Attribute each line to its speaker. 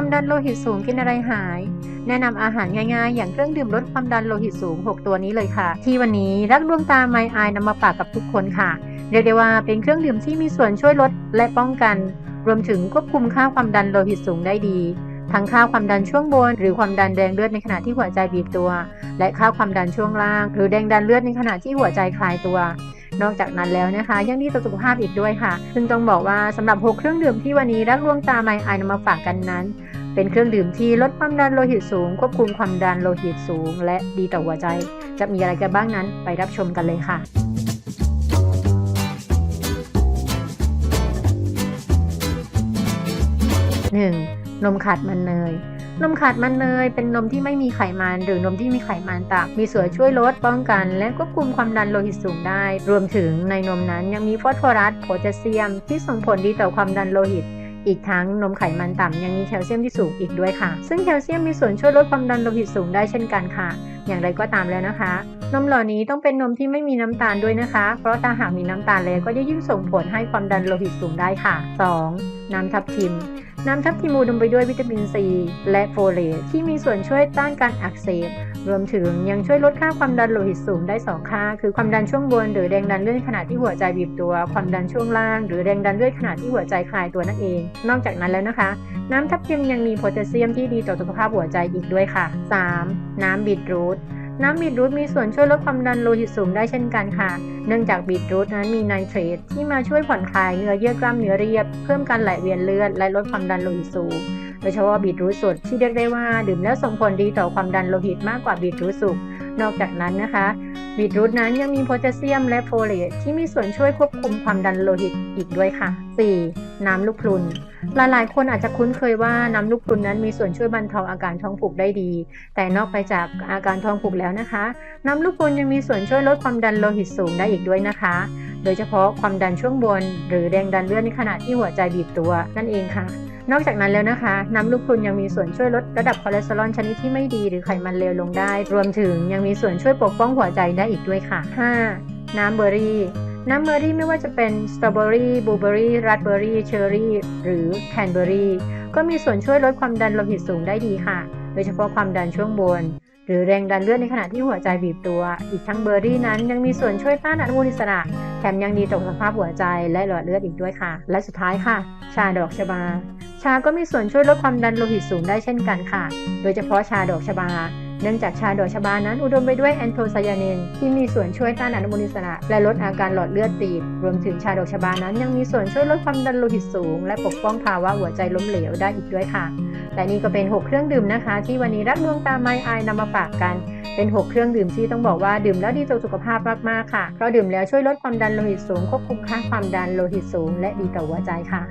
Speaker 1: ความดันโลหิตสูงกินอะไรหาย แนะนำอาหารง่ายๆ อย่างเครื่องดื่มลดความดันโลหิตสูง 6 ตัวนี้เลยค่ะ ที่วันนี้รักดวงตาไมอายนำมาฝากกับทุกคนค่ะ เรียกได้ว่าเป็นเครื่องดื่มที่มีส่วนช่วยลดและป้องกัน รวมถึงควบคุมค่าความดันโลหิตสูงได้ดีทั้งค่าความดันช่วงบน หรือความดันแดงเลือดในขณะที่หัวใจบีบตัว และค่าความดันช่วงล่าง หรือแดงดันเลือดในขณะที่หัวใจคลายตัว นอกจากนั้นแล้วนะคะ ยังดีต่อสุขภาพอีกด้วยค่ะ ซึ่งต้องบอกว่าสำหรับ 6 เครื่องดื่มที่วันนี้รักดวงตาไมอนำมาฝากกันนั้น เป็นเครื่องดื่มที่ลดความดันโลหิตสูง ควบคุมความดันโลหิตสูง และดีต่อหัวใจ จะมีอะไรกันบ้างนั้นไปรับชมกันเลยค่ะ 1. นมขาดมันเนย นมขาดมันเนยเป็นนมที่ไม่มีไขมัน หรือนมที่มีไขมันต่ำมีส่วนช่วยลดป้องกัน และควบคุมความดันโลหิตสูงได้ รวมถึงในนมนั้นยังมีฟอสฟอรัสโพแทสเซียม ที่ส่งผลดีต่อความดันโลหิตอีกทั้งนมไขมันต่ำยังมีแคลเซียมที่สูงอีกด้วยค่ะ ซึ่งแคลเซียมมีส่วนช่วยลดความดันโลหิตสูงได้เช่นกันค่ะ อย่างไรก็ตามแล้วนะคะ นมเหล่านี้ต้องเป็นนมที่ไม่มีน้ำตาลด้วยนะคะ เพราะถ้าหากมีน้ำตาลแล้วก็จะยิ่งส่งผลให้ความดันโลหิตสูงได้ค่ะ 2. น้ำทับทิม น้ำทับทิมอุดมไปด้วยวิตามินซี และโฟเลตที่มีส่วนช่วยต้านการอักเสบ รวมถึงยังช่วยลดค่าความดันโลหิตสูงได้ 2 ค่า คือความดันช่วงบน หรือแรงดันเลือดขณะที่หัวใจบีบตัว ความดันช่วงล่าง หรือแรงดันเลือดขณะที่หัวใจคลายตัวนั่นเอง นอกจากนั้นแล้วนะคะ น้ำทับทิมยังมีโพแทสเซียมที่ดีต่อสุขภาพหัวใจอีกด้วยค่ะ 3. น้ำบีทรูท น้ำบีทรูทมีส่วนช่วยลดความดันโลหิตสูงได้เช่นกันค่ะ เนื่องจากบีทรูทนั้นมีไนเตรตที่มาช่วยผ่อนคลายเนื้อเยื่อกล้ามเนื้อเรียบ เพิ่มการไหลเวียนเลือดและลดความดันโลหิตสูง โดยเฉพาะบีทรูทสดที่เรียกได้ว่าดื่มแล้วส่งผลดีต่อความดันโลหิตมากกว่าบีทรูทสุก นอกจากนั้นนะคะบีทรูทนั้นยังมีโพแทสเซียมและโฟเลตที่มีส่วนช่วยควบคุมความดันโลหิตอีกด้วยค่ะ 4. น้ำลูกพรุน หลายๆ คนอาจจะคุ้นเคยว่าน้ำลูกพรุนนั้นมีส่วนช่วยบรรเทาอาการท้องผูกได้ดี แต่นอกไปจากอาการท้องผูกแล้วนะคะ น้ำลูกพรุนยังมีส่วนช่วยลดความดันโลหิตสูงได้อีกด้วยนะคะ โดยเฉพาะความดันช่วงบน หรือแรงดันเลือดในขณะที่หัวใจบีบตัวนั่นเองค่ะนอกจากนั้นแล้วนะคะ น้ำลูกพรุนยังมีส่วนช่วยลดระดับคอเลสเตอรอลชนิดที่ไม่ดีหรือไขมันเลวลงได้ รวมถึงยังมีส่วนช่วยปกป้องหัวใจได้อีกด้วยค่ะ 5. น้ำเบอร์รี่ น้ำเบอร์รี่ไม่ว่าจะเป็นสตรอเบอรี่บลูเบอรี่ราสเบอรี่เชอร์รี่หรือแคนเบอรี่ก็มีส่วนช่วยลดความดันโลหิตสูงได้ดีค่ะ โดยเฉพาะความดันช่วงบน หรือแรงดันเลือดในขณะที่หัวใจบีบตัว อีกทั้งเบอร์รี่นั้นยังมีส่วนช่วยต้านอนุมูลอิสระ แถมยังดีต่อสุขภาพหัวใจและหลอดเลือดอีกด้วยค่ะ และสุดท้ายค่ะ ชาดอกชบา ชาก็มีส่วนช่วยลดความดันโลหิตสูงได้เช่นกันค่ะ โดยเฉพาะชาดอกชบา เนื่องจากชาดอกชบานั้นอุดมไปด้วยแอนโทไซยานินที่มีส่วนช่วยต้านอนุมูลอิสระ และลดอาการหลอดเลือดตีบ รวมถึงชาดอกชบานั้นยังมีส่วนช่วยลดความดันโลหิตสูง และปกป้องภาวะหัวใจล้มเหลวได้อีกด้วยค่ะ และนี่ก็เป็น 6 เครื่องดื่มนะคะ ที่วันนี้รักดวงตาไมอายนำมาฝากกันเป็น 6 เครื่องดื่มที่ต้องบอกว่าดื่มแล้วดีต่อสุขภาพมากๆค่ะเพราะดื่มแล้วช่วยลดความดันโลหิตสูงควบคุมค่าความดันโลหิตสูง และดีต่อหัวใจค่ะ